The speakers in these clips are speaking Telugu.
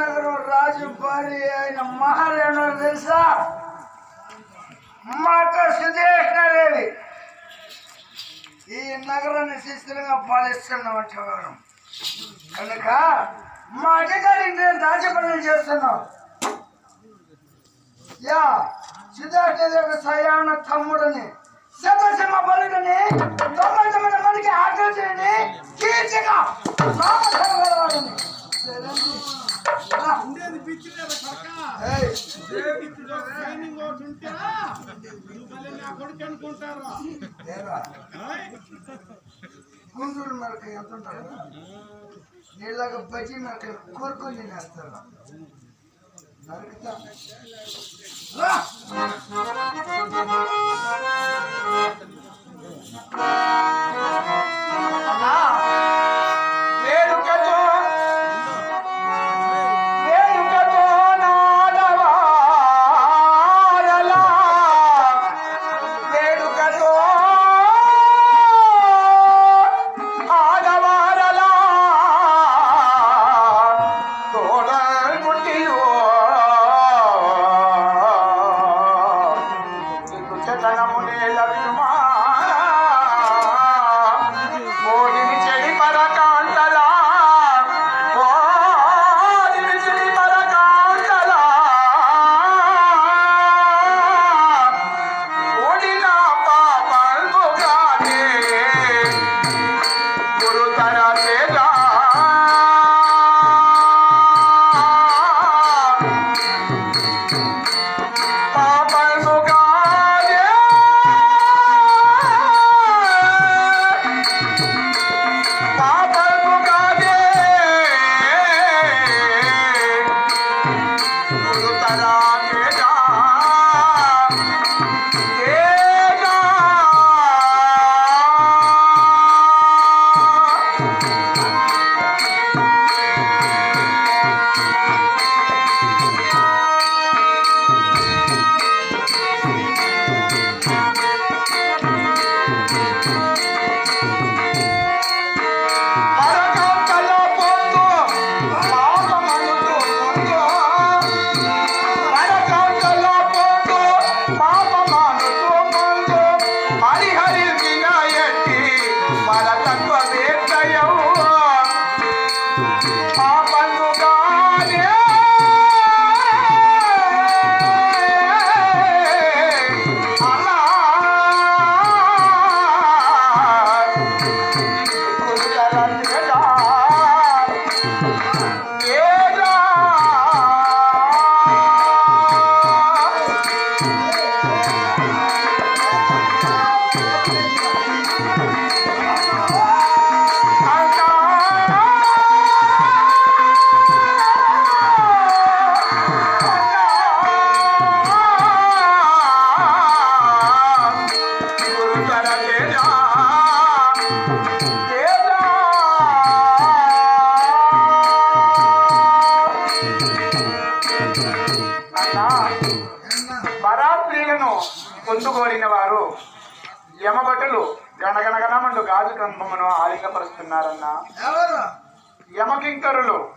నగరం రాజు భార్య అయిన మహారేణు తెలుసా? మాట సుదేష్ణాదేవి ఈ నగరాన్ని శిస్తులుగా పాలిస్తున్నటువంటి వారు. కనుక మా అధికారి నేను దాచపనులు చేస్తున్నాం. యా సుదేష్ణదేవి సయాన తమ్ముడని శతసింహ బలుడని కొడుకు అనుకుంటారు ఏరా, ఆయ్? గుంటూరు మెరక ఎంత ఉంటారు నీళ్ళగా బజ్జీ మెరక కోరుకొని తినేస్తారు నరుకుతా రా.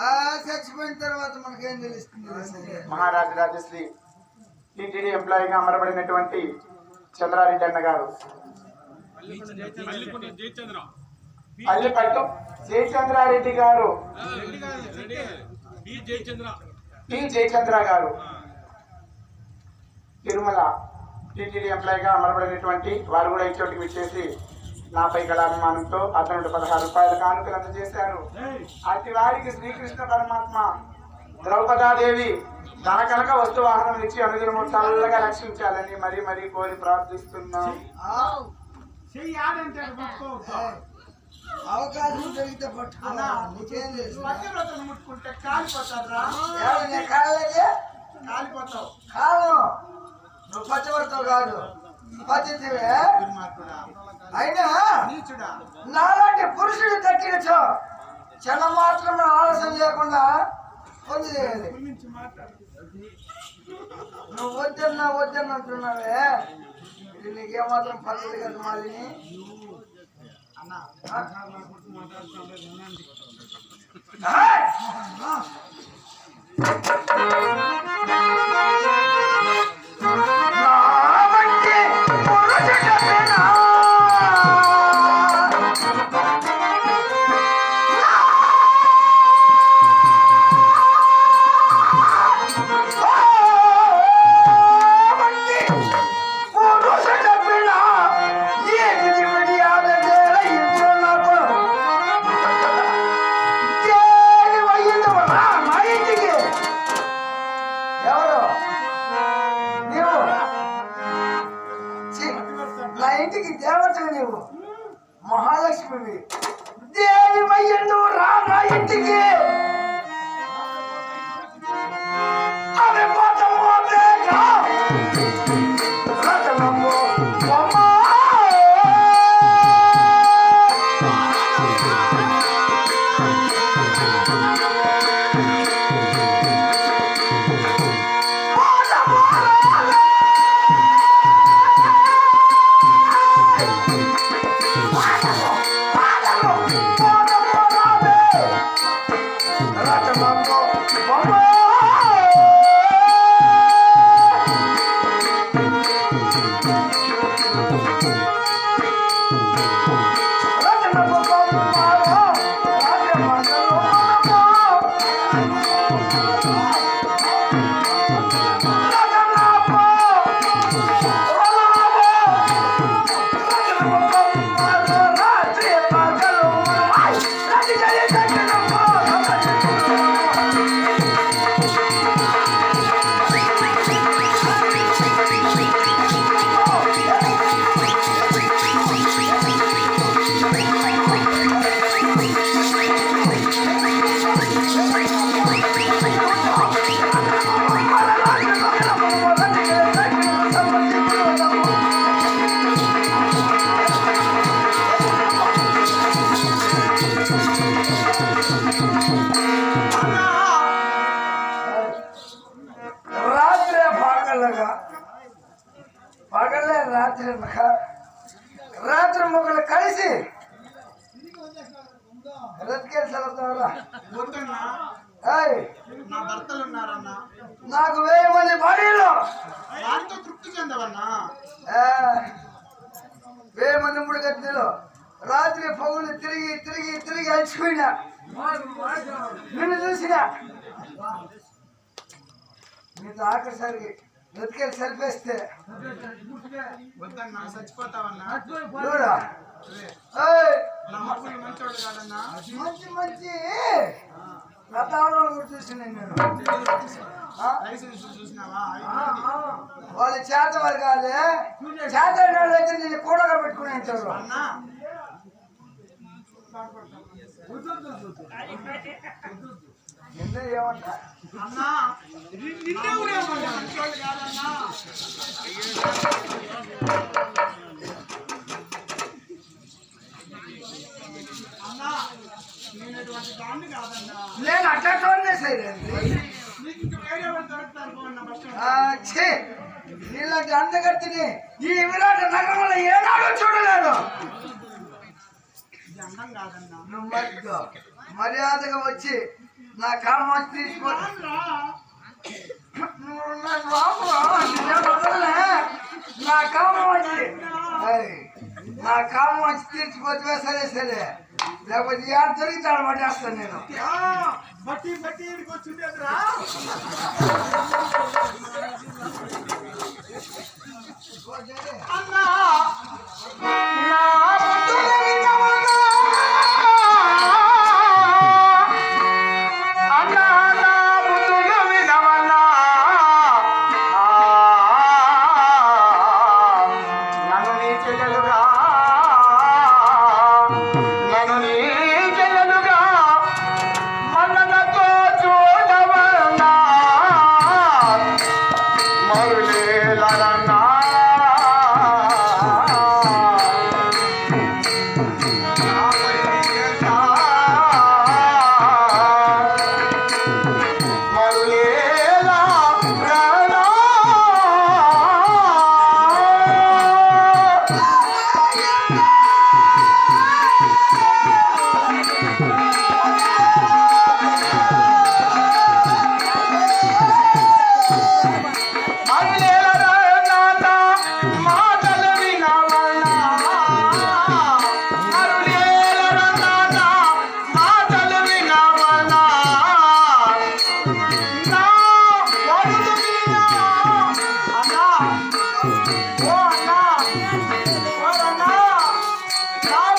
ఆ చచ్చిపోయిన తర్వాత మనకేం తెలుస్తుంది? మహారాజు రాజశ్రీ టీటీడీ ఎంప్లాయీగా అమరబడినటువంటి చంద్రారెడ్డి అన్న గారు. అల్లిపట్టు జయచంద్రారెడ్డి గారు. జయచంద్ర టి జయచంద్ర గారు. తిరుమల టీటీడీ ఎంప్లాయీగా అమరబడినటువంటి వారు కూడా చోటికి విచ్చేసి నాపై గల అభిమానంతో అతనుడు పదహారు రూపాయల కానుకలు అందజేశారు. అతి వారికి శ్రీకృష్ణ పరమాత్మ ద్రౌపదాదేవి ధన కనుక వస్తు వాహనం ఇచ్చి అనుదినము చల్లగా రక్షించాలని మరీ మరీ కోరి ప్రార్థిస్తున్నాం. అవకాశం దొరికితే పట్టుకున్నా ముట్టుకుంటే కాలిపోతావు. కాదు నువ్వు పచ్చబడతావు కాదు. పద్ధతివే అయినా నాలాంటి పురుషుడు తట్టినచో చిన్న మాత్రం ఆలస్యం లేకుండా పొందేది నువ్వు వద్దన్నా వద్దన్న అంటున్నావే. ఇది నీకేమాత్రం పర్లేదు కదా మాదిని అన్న చూసిన నీతో ఆఖరిసరికి రతికేసి సరిపేస్తే. వద్దన్నా చచ్చిపోతావన్నా చూడా మంచి. మంచి గతంలో చూసిన నేను. వాళ్ళ చేత వారు కాదే. చేత అయితే నేను కూడా పెట్టుకుని ఉంటారు అన్నా. అన్న బస్ స్టాండ్ ఛే! నీలాంటి అందగత్తిని ఈ విరాట నగరంలో ఏనాడు చూడలేదు. మర్యాదగా వచ్చి నా తీసుకో రామురా, నిన్నేం వదలనే. నా కామం వచ్చి నా కామం వచ్చి తీర్చిపోతే సరే సరే. లేకపోతే ఏడ దొరికితాడు పట్టేస్తాను నేను. బట్టి బట్టి అన్నా నా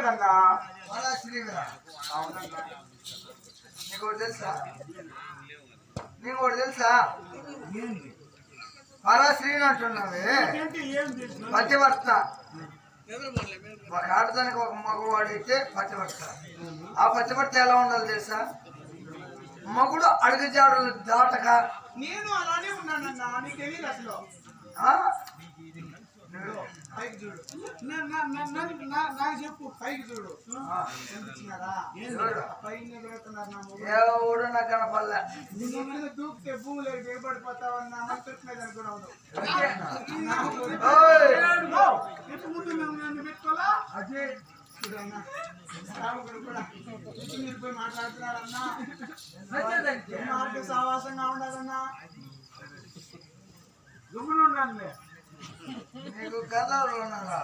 కదన్నా నీకు ఒకటి తెలుసా? నీకు ఒకటి తెలుసా అంటున్నావే. పతివర్త. ఆడదానికి ఒక మగవాడు అయితే పతివర్త. ఆ పతివర్త ఎలా ఉండాలి తెలుసా? మగుడు అడుగుజాడులు దాటక. నేను అలానే ఉన్నానన్నా నీకు తెలియదు అసలు? పైకి చూడు. నాకు చెప్పు పైకి చూడు. ఎవడు నాకు కనపడలే. నిన్ను మీద దూకితే భూములు దిగబడిపోతావన్నా మంత్రి మీద అనుకున్నావు ఓయ్! ఎప్పుడు ముందు మేము నన్ను పెట్టుకోవాలా? అదే మీరు మార్గ సావాసంగా ఉండాలన్నా. గుమ్ములు ఉండాలి నీకు కథలు ఉన్నారా?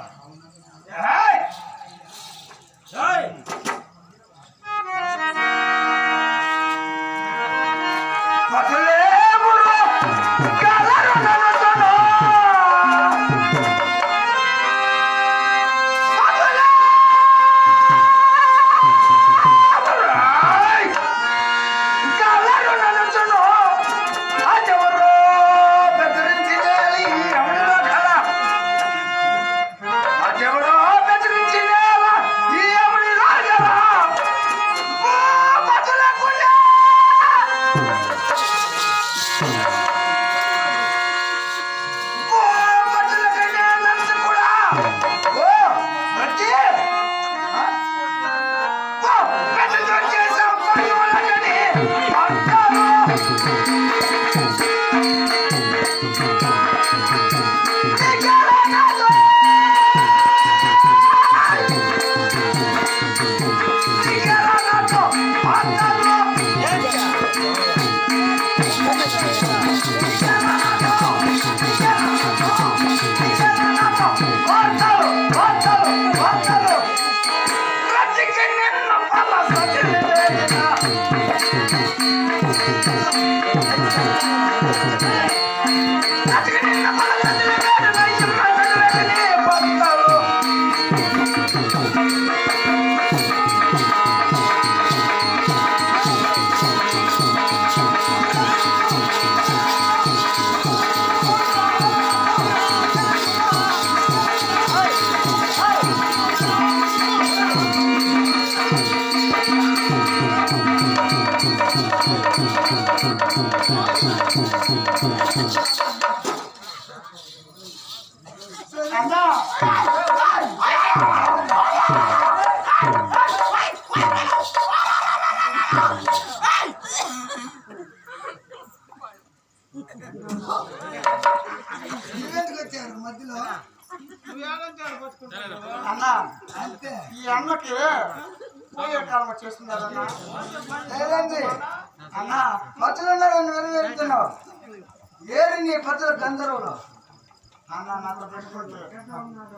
ఏరి నీ పచ్చల గంధర్వులు అన్న నాతో పెట్టుకుంటే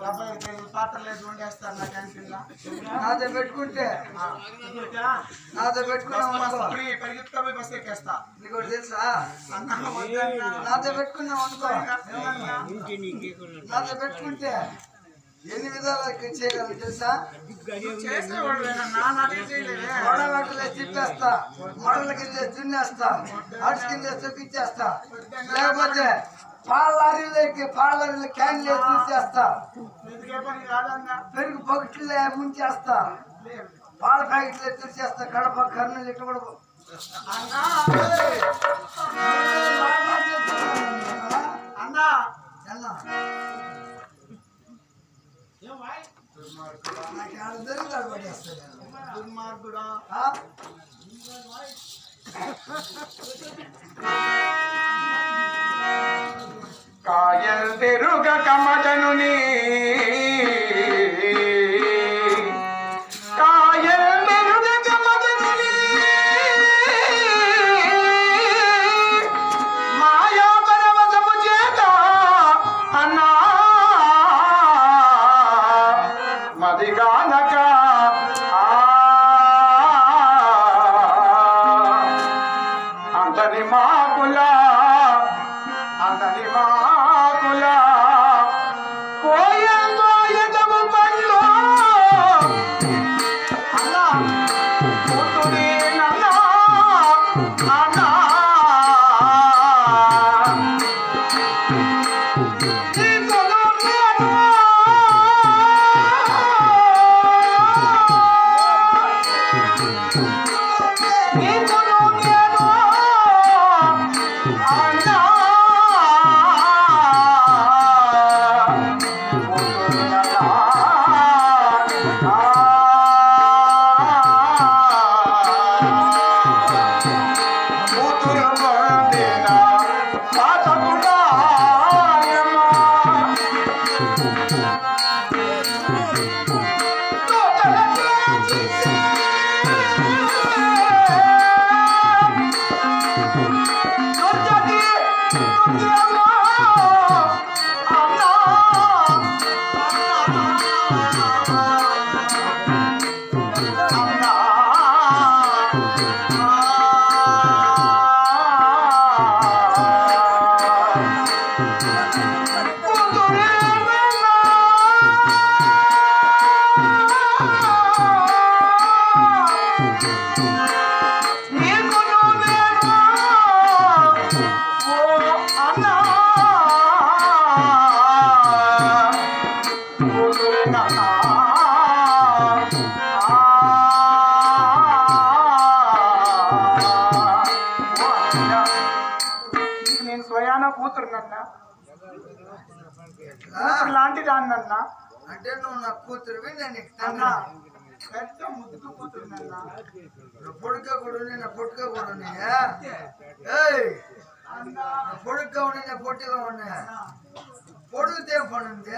డెబ్బై ఐదు కేజీలు పాత్రలు వేసి వండేస్తారు నా క్యాంటీన్లో. నాతో పెట్టుకుంటే నాతో పెట్టుకున్నావు అనుకో. ఫ్రీ బస్ ఎక్కేస్తా. నీకు ఒకటి తెలుసా. నాతో పెట్టుకున్నావు అనుకో? నాతో పెట్టుకుంటే ఎన్ని విధాలు చేయగలరు తెలుసా? చేసేవాడువేనన్నా, నాకేం తిప్పేస్తా మడల కింద దున్నేస్తా అడ్స్ కింద తొక్కిచ్చేస్తా లేకపోతే పాల లారీలోకి పాల లారీలో క్యాన్లు తీసేస్తా పెరుగు పొగట్లే ముంచేస్తా పాల ప్యాకెట్లు తీసేస్తా కడప కర్నూలు ఇక్కడ కూడా దుర్మార్గుడా కాయల్ తెరుగ కమదనుని నీ অধিকার నేను స్వయాన కూతురునన్నా ఆ? లాంటి దాన్నన్నా అంటే నువ్వు నా కూతురువి నేను నీకు అన్నా తండ్రి పెద్ద ముద్దు కూతురునన్నా పొడుక కూడా నేను పొట్టుక కూడా ఏయ్ అన్నా పొడుగ్గా ఉండి నేను పొట్టిగా ఉన్నా పొడుగుతే ఏం పని ఉంది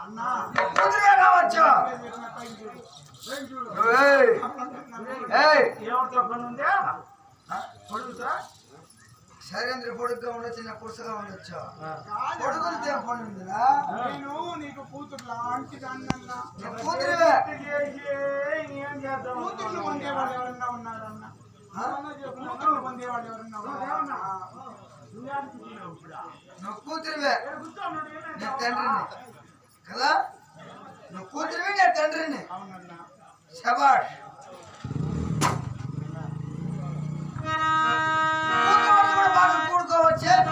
అన్నా కూతురే కావచ్చు పైన చూడు పైన చూడు ఏయ్ ఏయ్ ఏమిటో పని ఉందా పొడుగుతా శైలేంద్ర పొడుగ్గా ఉండొచ్చు నా పురుషగా ఉండొచ్చు కాదన్నా. పొడుగులతో ఏం పని ఉందిరా నేను నీకు కూతురు లాంటిది అన్నన్నా నీ కూతురువే చేసి ఏం చేద్దాం కూతుర్లు పొందేవాళ్ళు ఎవరన్నా ఉన్నారన్నా ఆ? కూతుర్లు పొందేవాళ్ళు ఎవరన్నా ఉన్నారా నువ్వు కూతురువే నీ తండ్రిని కదా నువ్వు కూతురువి నీ తండ్రిని అవునన్నా శబాష్ కూతురు కూడా బాగా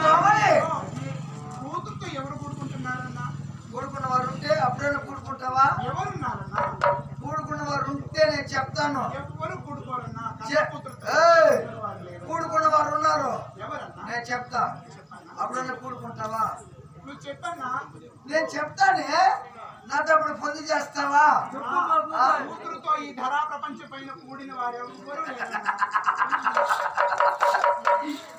తోమని కూతురుతో ఎవరు కూడుకుంటున్నారన్నా? కూడుకున్న వారు ఉంటే అప్పుడైనా కూడుకుంటావా? ఎవరున్నారన్నా? కూడుకున్న వారు ఉంటే నేను చెప్తాను. ఎవరు లేరు. కూడుకున్న వారు ఉన్నారు నేను చెప్తా. అప్పుడైనా కూడుకుంటావా? నువ్వు చెప్పన్నా? నేను చెప్తానే? నాతో అప్పుడు పొంది చేస్తావా? ఆ కూతురుతో ఈ ధరా ప్రపంచ పైన కూడిన వారు ఎవరు